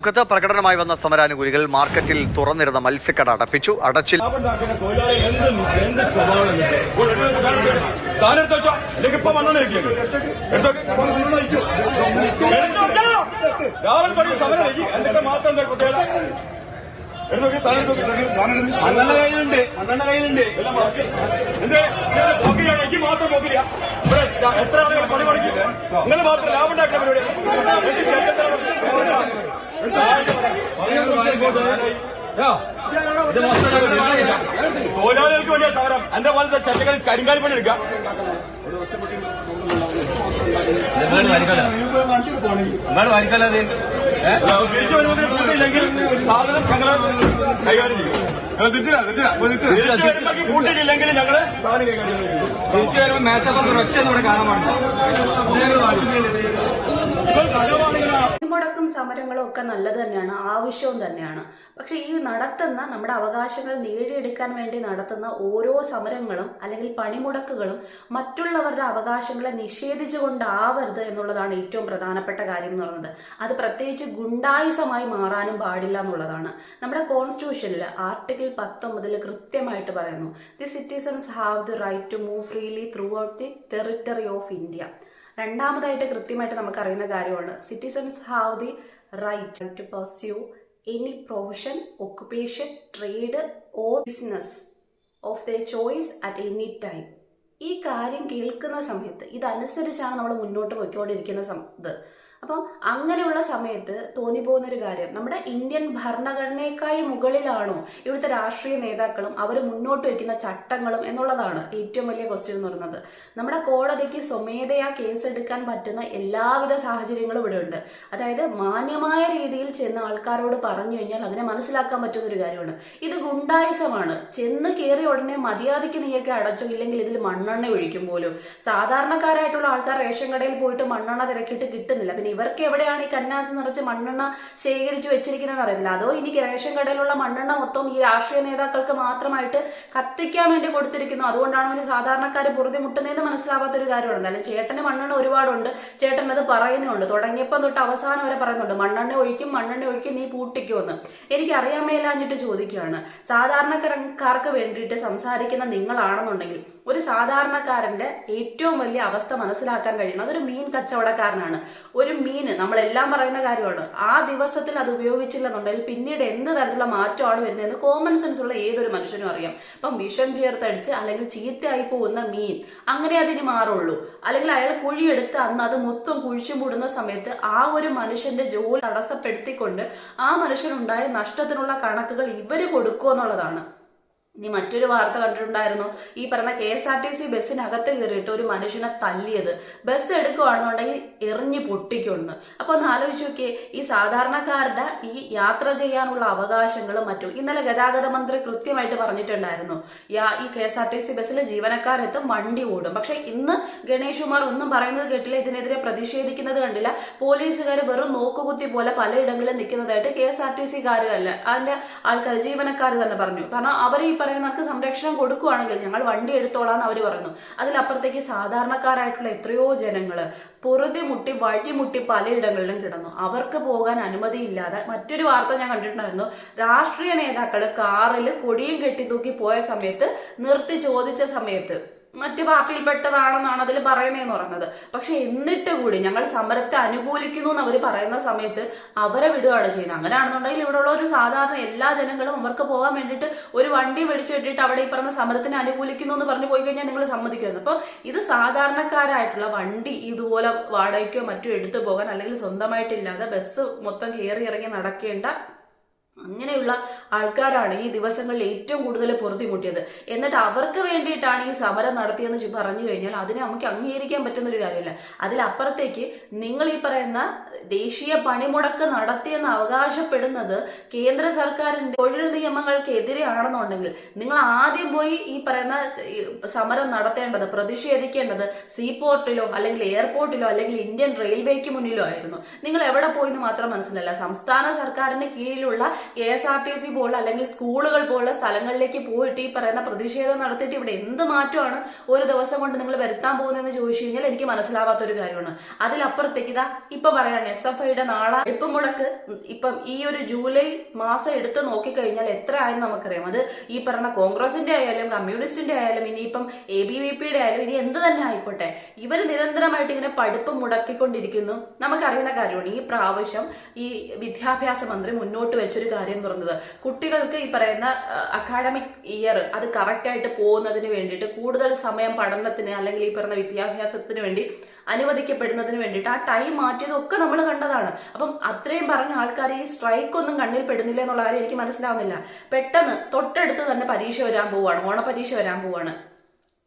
മുഖത്ത് പ്രകടനമായി വന്ന സമരാനുകൂലികൾ മാർക്കറ്റിൽ തുറന്നിരുന്ന മത്സ്യക്കട അടപ്പിച്ചു. അടച്ചിൽ രാവിലെ മണ്ണെണ്ണ കയ്യിലുണ്ട് മാത്രം ആളുകൾ നിങ്ങൾ മാത്രം തൊഴിലാളികൾക്ക് വേണ്ടിയ സമരം. എന്റെ പോലത്തെ ചട്ടകൾ കരിങ്കാലി പണി എടുക്കാം. തിരിച്ചു വരുമ്പോൾ കൂട്ടിയില്ലെങ്കിൽ സാധനം ഞങ്ങൾ കൈകാര്യം ചെയ്യും. തിരിച്ചു വരുമ്പോൾ കൂട്ടിയിട്ടില്ലെങ്കിൽ ഞങ്ങൾ സാധനം കൈകാര്യം ചെയ്യും. തിരിച്ചു വരുമ്പോൾ മേശപ്പം ഒറ്റ ഇവിടെ കാണാൻ പാടില്ല. ഇപ്പോൾ സമരങ്ങളും ഒക്കെ നല്ലത് തന്നെയാണ് ആവശ്യവും തന്നെയാണ്. പക്ഷേ ഈ നടത്തുന്ന നമ്മുടെ അവകാശങ്ങൾ നേടിയെടുക്കാൻ വേണ്ടി നടത്തുന്ന ഓരോ സമരങ്ങളും അല്ലെങ്കിൽ പണിമുടക്കുകളും മറ്റുള്ളവരുടെ അവകാശങ്ങളെ നിഷേധിച്ചുകൊണ്ടാവരുത് എന്നുള്ളതാണ് ഏറ്റവും പ്രധാനപ്പെട്ട കാര്യം എന്ന് പറയുന്നത്. അത് പ്രത്യേകിച്ച് ഗുണ്ടായുസമായി മാറാനും പാടില്ല എന്നുള്ളതാണ്. നമ്മുടെ കോൺസ്റ്റിറ്റ്യൂഷനിൽ ആർട്ടിക്കിൾ പത്തൊമ്പതിൽ കൃത്യമായിട്ട് പറയുന്നു the citizens have the right to move freely throughout the territory of India. രണ്ടാമതായിട്ട് കൃത്യമായിട്ട് നമുക്കറിയുന്ന കാര്യമാണ്. Citizens have the right to pursue any profession occupation trade or business of the choice at any time ഈ കാര്യം കേൾക്കുന്ന സമയത്ത് ഇതനുസരിച്ചാണ് നമ്മൾ മുന്നോട്ട് പോയിക്കൊണ്ടിരിക്കുന്ന സമയത്ത് അപ്പം അങ്ങനെയുള്ള സമയത്ത് തോന്നിപ്പോകുന്ന ഒരു കാര്യം നമ്മുടെ ഇന്ത്യൻ ഭരണഘടനയേക്കാൾ മുകളിലാണോ ഇവിടുത്തെ രാഷ്ട്രീയ നേതാക്കളും അവർ മുന്നോട്ട് വയ്ക്കുന്ന ചട്ടങ്ങളും എന്നുള്ളതാണ് ഏറ്റവും വലിയ ക്വസ്റ്റ്യൻ എന്ന് പറയുന്നത്. നമ്മുടെ കോടതിക്ക് സ്വമേധയാ കേസെടുക്കാൻ പറ്റുന്ന എല്ലാവിധ സാഹചര്യങ്ങളും ഇവിടെ ഉണ്ട് അതായത് മാന്യമായ രീതിയിൽ ചെന്ന് ആൾക്കാരോട് പറഞ്ഞു കഴിഞ്ഞാൽ അതിനെ മനസ്സിലാക്കാൻ പറ്റുന്ന ഒരു കാര്യമാണ്. ഇത് ഗുണ്ടായുസമാണ്. ചെന്ന് കയറിയ ഉടനെ മര്യാദയ്ക്ക് നീയൊക്കെ അടച്ചോ ഇല്ലെങ്കിൽ ഇതിൽ മണ്ണെണ്ണ ഒഴിക്കും പോലും. സാധാരണക്കാരായിട്ടുള്ള ആൾക്കാർ റേഷൻ കടയിൽ പോയിട്ട് മണ്ണെണ്ണ തിരക്കിയിട്ട് കിട്ടുന്നില്ല. പിന്നെ ഇവർക്ക് എവിടെയാണ് ഈ കന്നാസ് നിറച്ച് മണ്ണെണ്ണ ശേഖരിച്ച് വെച്ചിരിക്കുന്നതെന്ന് അറിയത്തില്ല. അതോ ഇനി റേഷൻ കടയിലുള്ള മണ്ണെണ്ണ മൊത്തം ഈ രാഷ്ട്രീയ നേതാക്കൾക്ക് മാത്രമായിട്ട് കത്തിക്കാൻ വേണ്ടി കൊടുത്തിരിക്കുന്നു. അതുകൊണ്ടാണ് അവന് സാധാരണക്കാർ പൊറുതി മുട്ടുന്നതെന്ന് മനസ്സിലാവാത്തൊരു കാര്യമാണ്. അല്ലെങ്കിൽ ചേട്ടന് മണ്ണെണ്ണ ഒരുപാടുണ്ട്. ചേട്ടൻ അത് പറയുന്നുണ്ട്. തുടങ്ങിയപ്പം തൊട്ട് അവസാനം വരെ പറയുന്നുണ്ട്. മണ്ണെണ്ണ ഒഴിക്കും മണ്ണെണ്ണ ഒഴിക്കും നീ പൂട്ടിക്കുമെന്ന് എനിക്ക് അറിയാമേലാഞ്ഞിട്ട് ചോദിക്കുകയാണ്. സാധാരണക്കാർക്ക് വേണ്ടിയിട്ട് സംസാരിക്കുന്ന നിങ്ങളാണെന്നുണ്ടെങ്കിൽ ഒരു സാധാരണക്കാരന്റെ ഏറ്റവും വലിയ അവസ്ഥ മനസ്സിലാക്കാൻ കഴിയണം. അതൊരു മീൻ കച്ചവടക്കാരനാണ്. ഒരു മീൻ നമ്മളെല്ലാം പറയുന്ന കാര്യമാണ്. ആ ദിവസത്തിൽ അത് ഉപയോഗിച്ചില്ലെന്നുണ്ടെങ്കിൽ പിന്നീട് എന്ത് തരത്തിലുള്ള മാറ്റമാണ് വരുന്നതെന്ന് കോമൺ സെൻസ് ഉള്ള ഏതൊരു മനുഷ്യനും അറിയാം. ഇപ്പം വിഷം ചേർത്തടിച്ച് അല്ലെങ്കിൽ ചീത്തയായി പോകുന്ന മീൻ അങ്ങനെ അതിന് മാറുള്ളൂ. അല്ലെങ്കിൽ അയാൾ കുഴിയെടുത്ത് അന്ന് അത് മൊത്തം കുഴിച്ചു മൂടുന്ന സമയത്ത് ആ ഒരു മനുഷ്യന്റെ ജോലി തടസ്സപ്പെടുത്തിക്കൊണ്ട് ആ മനുഷ്യനുണ്ടായ നഷ്ടത്തിനുള്ള കണക്കുകൾ ഇവർ കൊടുക്കുക എന്നുള്ളതാണ് ഇനി മറ്റൊരു വാർത്ത കണ്ടിട്ടുണ്ടായിരുന്നു. ഈ പറഞ്ഞ K S R T C ബസ്സിനകത്ത് കയറിയിട്ട് ഒരു മനുഷ്യനെ തല്ലിയത്. ബസ് എടുക്കുകയാണെന്നുണ്ടെങ്കിൽ എറിഞ്ഞ് പൊട്ടിക്കൊന്ന് അപ്പൊ ഒന്ന് ആലോചിച്ച് നോക്കിയേ ഈ സാധാരണക്കാരുടെ ഈ യാത്ര ചെയ്യാനുള്ള അവകാശങ്ങളും മറ്റും ഇന്നലെ ഗതാഗത മന്ത്രി കൃത്യമായിട്ട് പറഞ്ഞിട്ടുണ്ടായിരുന്നു. യാ ഈ K S R T C ബസ്സിൽ ജീവനക്കാരെത്തും വണ്ടി ഓടും. പക്ഷെ ഇന്ന് ഗണേഷ് കുമാർ ഒന്നും പറയുന്നത് കേട്ടില്ല ഇതിനെതിരെ പ്രതിഷേധിക്കുന്നത് കണ്ടില്ല. പോലീസുകാർ വെറും നോക്കുകുത്തി പോലെ പലയിടങ്ങളിലും നിൽക്കുന്നതായിട്ട് K S R T C അല്ല അതിന്റെ ആൾക്കാർ ജീവനക്കാർ തന്നെ പറഞ്ഞു. കാരണം അവർ ഈ പറയുന്നവർക്ക് സംരക്ഷണം കൊടുക്കുവാണെങ്കിൽ ഞങ്ങൾ വണ്ടി എടുത്തോളാം എന്ന് അവർ പറയുന്നു. അതിലപ്പുറത്തേക്ക് സാധാരണക്കാരായിട്ടുള്ള എത്രയോ ജനങ്ങൾ പൊറുതി മുട്ടി വഴിമുട്ടി പലയിടങ്ങളിലും കിടന്നു. അവർക്ക് പോകാൻ അനുമതിയില്ലാതെ മറ്റൊരു വാർത്ത ഞാൻ കണ്ടിട്ടുണ്ടായിരുന്നു. രാഷ്ട്രീയ നേതാക്കൾ കാറിൽ കൊടിയും കെട്ടി കെട്ടിത്തൂക്കി പോയ സമയത്ത് നിർത്തി ചോദിച്ച സമയത്ത് മറ്റു പാർട്ടിയിൽപ്പെട്ടതാണെന്നാണ് അതിൽ പറയുന്നതെന്ന് പറയുന്നത്. പക്ഷെ എന്നിട്ട് കൂടി ഞങ്ങൾ സമരത്തെ അനുകൂലിക്കുന്നു എന്ന് അവർ പറയുന്ന സമയത്ത് അവരെ വിടുകയാണ് ചെയ്യുന്നത്. അങ്ങനെയാണെന്നുണ്ടെങ്കിൽ ഇവിടെയുള്ള ഒരു സാധാരണ എല്ലാ ജനങ്ങളും അവർക്ക് പോകാൻ വേണ്ടിയിട്ട് ഒരു വണ്ടി മേടിച്ചു കിട്ടിയിട്ട് അവിടെ ഈ പറഞ്ഞ സമരത്തിനെ അനുകൂലിക്കുന്നു എന്ന് പറഞ്ഞു പോയി കഴിഞ്ഞാൽ നിങ്ങൾ സമ്മതിക്കുമായിരുന്നു. അപ്പോൾ ഇത് സാധാരണക്കാരായിട്ടുള്ള വണ്ടി ഇതുപോലെ വാടകയ്ക്കോ മറ്റോ എടുത്തു പോകാൻ അല്ലെങ്കിൽ സ്വന്തമായിട്ടില്ലാതെ ബസ് മൊത്തം കയറി ഇറങ്ങി നടക്കേണ്ട അങ്ങനെയുള്ള ആൾക്കാരാണ് ഈ ദിവസങ്ങളിൽ ഏറ്റവും കൂടുതൽ പൊറുതിമുട്ടിയത്. എന്നിട്ട് അവർക്ക് വേണ്ടിയിട്ടാണ് ഈ സമരം നടത്തിയെന്ന് പറഞ്ഞു കഴിഞ്ഞാൽ അതിനെ നമുക്ക് അംഗീകരിക്കാൻ പറ്റുന്ന ഒരു കാര്യമില്ല. അതിലപ്പുറത്തേക്ക് നിങ്ങൾ ഈ പറയുന്ന ദേശീയ പണിമുടക്ക് നടത്തിയെന്ന് അവകാശപ്പെടുന്നത് കേന്ദ്ര സർക്കാരിന്റെ തൊഴിൽ നിയമങ്ങൾക്കെതിരെയാണെന്നുണ്ടെങ്കിൽ നിങ്ങൾ ആദ്യം പോയി ഈ പറയുന്ന സമരം നടത്തേണ്ടത് പ്രതിഷേധിക്കേണ്ടത് സീപോർട്ടിലോ അല്ലെങ്കിൽ എയർപോർട്ടിലോ അല്ലെങ്കിൽ ഇന്ത്യൻ റെയിൽവേക്ക് മുന്നിലോ ആയിരുന്നു. നിങ്ങൾ എവിടെ പോയി എന്ന് മാത്രം മനസ്സിലല്ല സംസ്ഥാന സർക്കാരിന് കീഴിലുള്ള K S R T C പോലുള്ള അല്ലെങ്കിൽ സ്കൂളുകൾ പോലുള്ള സ്ഥലങ്ങളിലേക്ക് പോയിട്ട് ഈ പറയുന്ന പ്രതിഷേധം നടത്തിയിട്ട് ഇവിടെ എന്ത് മാറ്റമാണ് ഒരു ദിവസം കൊണ്ട് നിങ്ങൾ വരുത്താൻ പോകുന്നതെന്ന് ചോദിച്ചു കഴിഞ്ഞാൽ എനിക്ക് മനസ്സിലാവാത്ത ഒരു കാര്യമാണ്. അതിലപ്പുറത്തേക്ക് ഇതാ ഇപ്പൊ പറയാണ് എസ് എഫ് ഐയുടെ നാളെ ഇപ്പം മുടക്ക്. ഇപ്പം ഈ ഒരു ജൂലൈ മാസം എടുത്ത് നോക്കിക്കഴിഞ്ഞാൽ എത്ര ആയെന്ന് നമുക്കറിയാം. അത് ഈ പറഞ്ഞ കോൺഗ്രസിന്റെ ആയാലും കമ്മ്യൂണിസ്റ്റിന്റെ ആയാലും ഇനിയിപ്പം എ ബി വി പിയുടെ ആയാലും ഇനി എന്ത് തന്നെ ആയിക്കോട്ടെ. ഇവർ നിരന്തരമായിട്ട് ഇങ്ങനെ പഠിപ്പ് മുടക്കിക്കൊണ്ടിരിക്കുന്നു. നമുക്കറിയുന്ന കാര്യമാണ് ഈ പ്രാവശ്യം ഈ വിദ്യാഭ്യാസ മന്ത്രി മുന്നോട്ട് വെച്ചൊരു കാര്യം പറഞ്ഞത്. കുട്ടികൾക്ക് ഈ പറയുന്ന അക്കാഡമിക് ഇയർ അത് കറക്റ്റായിട്ട് പോകുന്നതിന് വേണ്ടിയിട്ട് കൂടുതൽ സമയം പഠനത്തിന് അല്ലെങ്കിൽ ഈ പറയുന്ന വിദ്യാഭ്യാസത്തിന് വേണ്ടി അനുവദിക്കപ്പെടുന്നതിന് വേണ്ടിയിട്ട് ആ ടൈം മാറ്റിയതൊക്കെ നമ്മൾ കണ്ടതാണ്. അപ്പം അത്രയും പറഞ്ഞ ആൾക്കാർ ഈ സ്ട്രൈക്ക് ഒന്നും കണ്ണിൽ പെടുന്നില്ല എന്നുള്ള കാര്യം എനിക്ക് മനസ്സിലാവുന്നില്ല. പെട്ടെന്ന് തൊട്ടടുത്ത് തന്നെ പരീക്ഷ വരാൻ പോവാണ് ഓണപരീക്ഷ വരാൻ പോവാണ്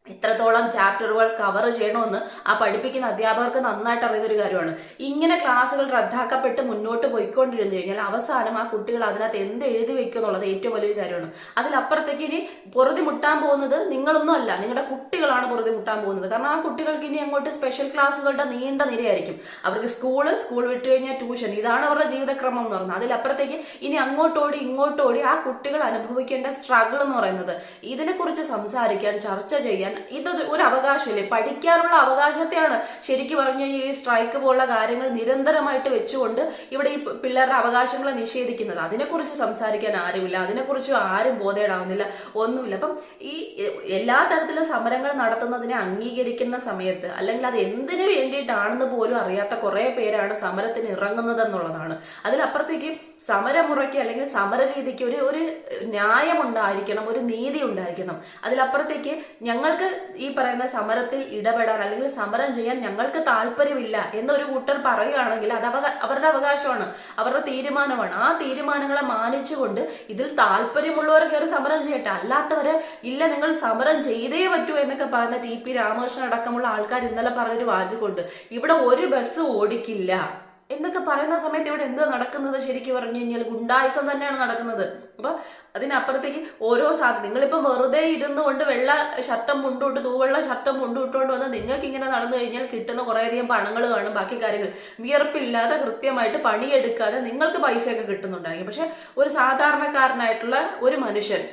എത്രത്തോളം ചാപ്റ്ററുകൾ കവർ ചെയ്യണമെന്ന് ആ പഠിപ്പിക്കുന്ന അധ്യാപകർക്ക് നന്നായിട്ട് അറിയുന്ന ഒരു കാര്യമാണ്. ഇങ്ങനെ ക്ലാസ്സുകൾ റദ്ദാക്കപ്പെട്ട് മുന്നോട്ട് പോയിക്കൊണ്ടിരുന്നു കഴിഞ്ഞാൽ അവസാനം ആ കുട്ടികൾ അതിനകത്ത് എന്ത് എഴുതി വെക്കും എന്നുള്ളത് ഏറ്റവും വലിയൊരു കാര്യമാണ്. അതിലപ്പുറത്തേക്ക് ഇനി പൊറുതി മുട്ടാൻ പോകുന്നത് നിങ്ങളൊന്നും അല്ല നിങ്ങളുടെ കുട്ടികളാണ് പൊറുതി മുട്ടാൻ പോകുന്നത്. കാരണം ആ കുട്ടികൾക്ക് ഇനി അങ്ങോട്ട് സ്പെഷ്യൽ ക്ലാസ്സുകളുടെ നീണ്ട നിരയായിരിക്കും. അവർക്ക് സ്കൂൾ സ്കൂൾ വിട്ട് കഴിഞ്ഞാൽ ട്യൂഷൻ ഇതാണ് അവരുടെ ജീവിതക്രമം എന്ന് പറയുന്നത്. അതിലപ്പുറത്തേക്ക് ഇനി അങ്ങോട്ടോടി ഇങ്ങോട്ടോടി ആ കുട്ടികൾ അനുഭവിക്കേണ്ട സ്ട്രഗിൾ എന്ന് പറയുന്നത്. ഇതിനെക്കുറിച്ച് സംസാരിക്കാൻ ചർച്ച ചെയ്യാൻ ഇത് ഒരു അവകാശമല്ലേ? പഠിക്കാനുള്ള അവകാശത്തെയാണ് ശരിക്കും പറഞ്ഞു കഴിഞ്ഞാൽ ഈ സ്ട്രൈക്ക് പോലുള്ള കാര്യങ്ങൾ നിരന്തരമായിട്ട് വെച്ചുകൊണ്ട് ഇവിടെ ഈ പിള്ളേരുടെ അവകാശങ്ങളെ നിഷേധിക്കുന്നത്. അതിനെക്കുറിച്ച് സംസാരിക്കാൻ ആരുമില്ല. അതിനെക്കുറിച്ച് ആരും ബോധേടാവുന്നില്ല. ഒന്നുമില്ല. അപ്പം ഈ എല്ലാ തരത്തിലും സമരങ്ങൾ നടത്തുന്നതിനെ അംഗീകരിക്കുന്ന സമയത്ത് അല്ലെങ്കിൽ അത് എന്തിനു വേണ്ടിയിട്ടാണെന്ന് പോലും അറിയാത്ത കുറേ പേരാണ് സമരത്തിന് ഇറങ്ങുന്നത് എന്നുള്ളതാണ് അതിലപ്പുറത്തേക്ക് സമരമുറയ്ക്ക് അല്ലെങ്കിൽ സമരരീതിക്ക് ഒരു ഒരു ന്യായം ഉണ്ടായിരിക്കണം ഒരു നീതി ഉണ്ടായിരിക്കണം. അതിലപ്പുറത്തേക്ക് ഞങ്ങൾക്ക് ഈ പറയുന്ന സമരത്തിൽ ഇടപെടാൻ അല്ലെങ്കിൽ സമരം ചെയ്യാൻ ഞങ്ങൾക്ക് താല്പര്യമില്ല എന്നൊരു കൂട്ടർ പറയുകയാണെങ്കിൽ അത് അവരുടെ അവകാശമാണ് അവരുടെ തീരുമാനമാണ്. ആ തീരുമാനങ്ങളെ മാനിച്ചുകൊണ്ട് ഇതിൽ താല്പര്യമുള്ളവർ കയറി സമരം ചെയ്യട്ടെ. അല്ലാത്തവര് ഇല്ല നിങ്ങൾ സമരം ചെയ്തേ പറ്റൂ എന്നൊക്കെ പറയുന്ന ടി പി രാമകൃഷ്ണൻ അടക്കമുള്ള ആൾക്കാർ ഇന്നലെ പറഞ്ഞൊരു വാചകമുണ്ട്. ഇവിടെ ഒരു ബസ് ഓടിക്കില്ല. എന്നൊക്കെ പറയുന്ന സമയത്ത് ഇവിടെ എന്തോ നടക്കുന്നത് ശരിക്കും പറഞ്ഞു കഴിഞ്ഞാൽ ഗുണ്ടായുസം തന്നെയാണ് നടക്കുന്നത്. അപ്പൊ അതിനപ്പുറത്തേക്ക് ഓരോ സാധനം നിങ്ങളിപ്പം വെറുതെ ഇരുന്നു കൊണ്ട് വെള്ള ഷർട്ടം മുണ്ടോട്ട് തൂവെള്ള ഷർട്ടം മുണ്ടോട്ടുകൊണ്ട് വന്ന് നിങ്ങൾക്ക് ഇങ്ങനെ നടന്നു കഴിഞ്ഞാൽ കിട്ടുന്ന കുറേയധികം പണങ്ങൾ കാണും ബാക്കി കാര്യങ്ങൾ. വിയർപ്പില്ലാതെ കൃത്യമായിട്ട് പണിയെടുക്കാതെ നിങ്ങൾക്ക് പൈസയൊക്കെ കിട്ടുന്നുണ്ടായിരിക്കും. പക്ഷെ ഒരു സാധാരണക്കാരനായിട്ടുള്ള ഒരു മനുഷ്യൻ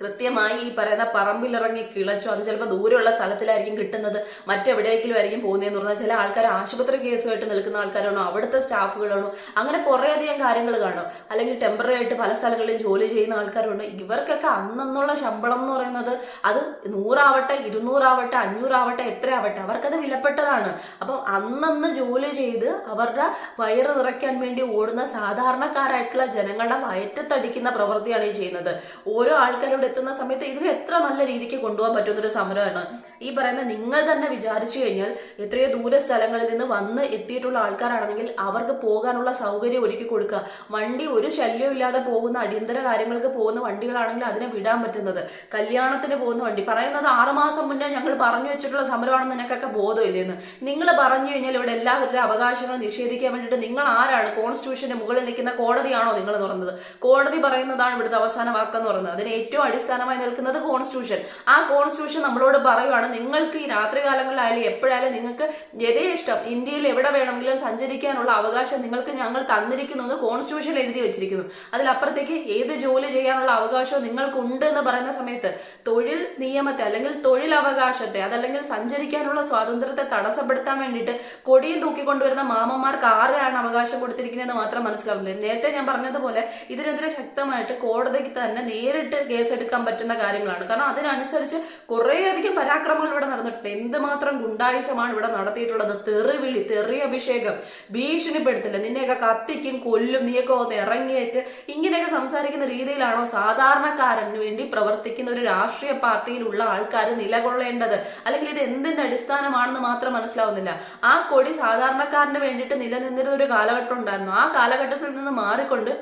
കൃത്യമായി ഈ പറയുന്ന പറമ്പിലിറങ്ങി കിളച്ചോ. അത് ചിലപ്പോൾ ദൂരെയുള്ള സ്ഥലത്തിലായിരിക്കും കിട്ടുന്നത്. മറ്റെവിടെയെങ്കിലും ആയിരിക്കും പോകുന്നതെന്ന് പറഞ്ഞാൽ ചില ആൾക്കാർ ആശുപത്രി കേസുമായിട്ട് നിൽക്കുന്ന ആൾക്കാരാണോ? അവിടുത്തെ സ്റ്റാഫുകളാണോ? അങ്ങനെ കുറേയധികം കാര്യങ്ങൾ കാണും. അല്ലെങ്കിൽ ടെമ്പററി ആയിട്ട് പല സ്ഥലങ്ങളിലും ജോലി ചെയ്യുന്ന ആൾക്കാരുണ്ട്. ഇവർക്കൊക്കെ അന്നെന്നുള്ള ശമ്പളം എന്ന് പറയുന്നത് അത് നൂറാവട്ടെ ഇരുന്നൂറാവട്ടെ അഞ്ഞൂറാവട്ടെ എത്രയാവട്ടെ അവർക്കത് വിലപ്പെട്ടതാണ്. അപ്പം അന്നന്ന് ജോലി ചെയ്ത് അവരുടെ വയറ് നിറയ്ക്കാൻ വേണ്ടി ഓടുന്ന സാധാരണക്കാരായിട്ടുള്ള ജനങ്ങളുടെ വയറ്റത്തടിക്കുന്ന പ്രവൃത്തിയാണ് ഈ ചെയ്യുന്നത്. ഓരോ ആൾക്കാരോട് എത്തുന്ന സമയത്ത് ഇതിൽ എത്ര നല്ല രീതിക്ക് കൊണ്ടുപോകാൻ പറ്റുന്നൊരു സമരമാണ്. ഈ പറയുന്ന നിങ്ങൾ തന്നെ വിചാരിച്ചു കഴിഞ്ഞാൽ എത്രയോ ദൂര സ്ഥലങ്ങളിൽ നിന്ന് വന്ന് എത്തിയിട്ടുള്ള ആൾക്കാരാണെങ്കിൽ അവർക്ക് പോകാനുള്ള സൗകര്യം ഒരുക്കി കൊടുക്കുക. വണ്ടി ഒരു ശല്യവും ഇല്ലാതെ പോകുന്ന അടിയന്തര കാര്യങ്ങൾക്ക് പോകുന്ന വണ്ടികളാണെങ്കിൽ അതിനെ വിടാൻ പറ്റുന്നത്. കല്യാണത്തിന് പോകുന്ന വണ്ടി. പറയുന്നത് ആറുമാസം മുന്നേ ഞങ്ങൾ പറഞ്ഞു വെച്ചിട്ടുള്ള സമരമാണെന്ന് നിനക്കൊക്കെ ബോധമില്ലെന്ന്. നിങ്ങൾ പറഞ്ഞു കഴിഞ്ഞാൽ ഇവിടെ എല്ലാവരുടെ അവകാശങ്ങൾ നിഷേധിക്കാൻ വേണ്ടിയിട്ട് നിങ്ങൾ ആരാണ്? കോൺസ്റ്റിറ്റ്യൂഷന്റെ മുകളിൽ നിൽക്കുന്ന കോടതിയാണോ നിങ്ങൾ തുറന്നത് കോടതി പറയുന്നതാണ് ഇവിടുത്തെ അവസാന വാക്കെന്ന് പറയുന്നത്. അതിന് ഏറ്റവും അടിസ്ഥാനമായി നിൽക്കുന്നത് കോൺസ്റ്റിറ്റ്യൂഷൻ. ആ കോൺസ്റ്റിറ്റ്യൂഷൻ നമ്മളോട് പറയുവാണ് നിങ്ങൾക്ക് ഈ രാത്രികാലങ്ങളിലായാലും എപ്പോഴായാലും നിങ്ങൾക്ക് യഥേഷ്ടം ഇന്ത്യയിൽ എവിടെ വേണമെങ്കിലും സഞ്ചരിക്കാനുള്ള അവകാശം നിങ്ങൾക്ക് ഞങ്ങൾ തന്നിരിക്കുന്നു എന്ന് കോൺസ്റ്റിറ്റ്യൂഷൻ എഴുതി വെച്ചിരിക്കുന്നു. അതിലപ്പുറത്തേക്ക് ഏത് ജോലി ചെയ്യാനുള്ള അവകാശവും നിങ്ങൾക്കുണ്ട് എന്ന് പറയുന്ന സമയത്ത് തൊഴിൽ നിയമത്തെ അല്ലെങ്കിൽ തൊഴിൽ അവകാശത്തെ അതല്ലെങ്കിൽ സഞ്ചരിക്കാനുള്ള സ്വാതന്ത്ര്യത്തെ തടസ്സപ്പെടുത്താൻ വേണ്ടിയിട്ട് കൊടിയും തൂക്കിക്കൊണ്ടുവരുന്ന മാമന്മാർക്ക് ആരെയാണ് അവകാശം കൊടുത്തിരിക്കുന്നതെന്ന് മാത്രം മനസ്സിലാവില്ല നേരത്തെ ഞാൻ പറഞ്ഞതുപോലെ ഇതിനെതിരെ ശക്തമായിട്ട് കോടതിക്ക് തന്നെ നേരിട്ട് കേസെടുക്കാൻ പറ്റുന്ന കാര്യങ്ങളാണ്. കാരണം അതിനനുസരിച്ച് കുറേയധികം പരാക്രമങ്ങൾ ഇവിടെ നടന്നിട്ടുണ്ട് എന്തുമാത്രം ഗുണ്ടായുസമാണ് ഇവിടെ നടത്തിയിട്ടുള്ളത്? തെറിവിളി തെറി അഭിഷേകം ഭീഷണിപ്പെടുത്തില്ല നിന്നെയൊക്കെ കത്തിക്കും കൊല്ലും നീയൊക്കെ ഒന്ന് ഇറങ്ങിയിട്ട് ഇങ്ങനെയൊക്കെ സംസാരിക്കുന്ന രീതിയിലാണോ സാധാരണക്കാരന് വേണ്ടി പ്രവർത്തിക്കുന്ന ഒരു രാഷ്ട്രീയ പാർട്ടിയിലുള്ള ആൾക്കാർ നിലകൊള്ളേണ്ടത്? അല്ലെങ്കിൽ ഇത് എന്തിന്റെ അടിസ്ഥാനമാണെന്ന് മാത്രം മനസ്സിലാവുന്നില്ല. ആ കൊടി സാധാരണക്കാരന് വേണ്ടിയിട്ട് നിലനിന്നിരുന്ന ഒരു കാലഘട്ടം ഉണ്ടായിരുന്നു. ആ കാലഘട്ടത്തിൽ നിന്ന് മാറിക്കൊണ്ട്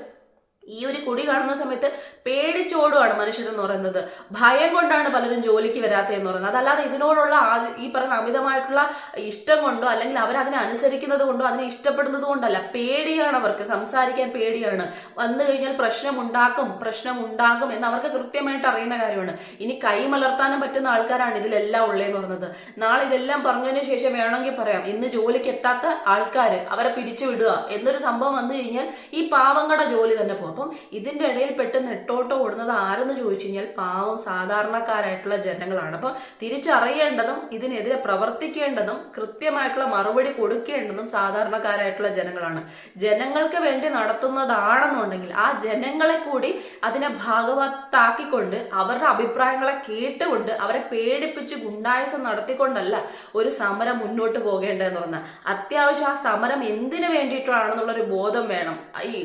ഈ ഒരു കുടി കാണുന്ന സമയത്ത് പേടിച്ചോടുകയാണ് മനുഷ്യരെന്ന് പറയുന്നത്. ഭയം കൊണ്ടാണ് പലരും ജോലിക്ക് വരാത്തതെന്ന് പറയുന്നത്. അതല്ലാതെ ഇതിനോടുള്ള ഈ പറയുന്ന അമിതമായിട്ടുള്ള ഇഷ്ടം കൊണ്ടോ അല്ലെങ്കിൽ അവർ അതിനെ അനുസരിക്കുന്നത് കൊണ്ടോ അതിനെ ഇഷ്ടപ്പെടുന്നത് കൊണ്ടല്ല. പേടിയാണ് അവർക്ക്. സംസാരിക്കാൻ പേടിയാണ്. വന്നു കഴിഞ്ഞാൽ പ്രശ്നം ഉണ്ടാക്കും പ്രശ്നം ഉണ്ടാകും എന്ന് അവർക്ക് കൃത്യമായിട്ട് അറിയുന്ന കാര്യമാണ്. ഇനി കൈമലർത്താനും പറ്റുന്ന ആൾക്കാരാണ് ഇതിലെല്ലാം ഉള്ളതെന്ന് പറയുന്നത്. നാളെ ഇതെല്ലാം പറഞ്ഞതിന് ശേഷം വേണമെങ്കിൽ പറയാം. ഇന്ന് ജോലിക്ക് എത്താത്ത ആൾക്കാർ അവരെ പിടിച്ചു വിടുക എന്നൊരു സംഭവം വന്നു കഴിഞ്ഞാൽ ഈ പാവങ്ങളുടെ ജോലി തന്നെ പോകും അപ്പം ഇതിന്റെ ഇടയിൽ പെട്ട് നെട്ടോട്ട് ഓടുന്നത് ആരെന്ന് ചോദിച്ചു കഴിഞ്ഞാൽ പാവം സാധാരണക്കാരായിട്ടുള്ള ജനങ്ങളാണ്. അപ്പം തിരിച്ചറിയേണ്ടതും ഇതിനെതിരെ പ്രവർത്തിക്കേണ്ടതും കൃത്യമായിട്ടുള്ള മറുപടി കൊടുക്കേണ്ടതും സാധാരണക്കാരായിട്ടുള്ള ജനങ്ങളാണ്. ജനങ്ങൾക്ക് വേണ്ടി നടത്തുന്നതാണെന്നുണ്ടെങ്കിൽ ആ ജനങ്ങളെ കൂടി അതിനെ ഭാഗവത്താക്കിക്കൊണ്ട് അവരുടെ അഭിപ്രായങ്ങളെ കേട്ടുകൊണ്ട് അവരെ പേടിപ്പിച്ച് ഗുണ്ടായസം നടത്തിക്കൊണ്ടല്ല ഒരു സമരം മുന്നോട്ട് പോകേണ്ടതെന്ന് പറഞ്ഞാൽ. അത്യാവശ്യം ആ സമരം എന്തിനു വേണ്ടിയിട്ടാണെന്നുള്ളൊരു ബോധം വേണം.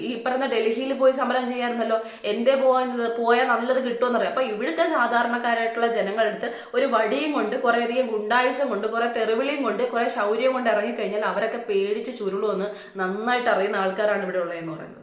ഈ പറയുന്ന ഡൽഹിയിൽ പോയി സമരം ചെയ്യാറുണ്ടല്ലോ എന്തേ പോകുന്നത് പോയാൽ നല്ലത് കിട്ടുമെന്നറിയാം. അപ്പൊ ഇവിടുത്തെ സാധാരണക്കാരായിട്ടുള്ള ജനങ്ങളെടുത്ത് ഒരു വടിയും കൊണ്ട് കുറേയധികം ഗുണ്ടായുസം കൊണ്ട് കുറെ തെറിവിളിയും കൊണ്ട് കുറെ ശൗര്യം കൊണ്ട് ഇറങ്ങിക്കഴിഞ്ഞാൽ അവരൊക്കെ പേടിച്ച് ചുരുളുമെന്ന് നന്നായിട്ട് അറിയുന്ന ആൾക്കാരാണ് ഇവിടെ ഉള്ളതെന്ന് പറയുന്നത്.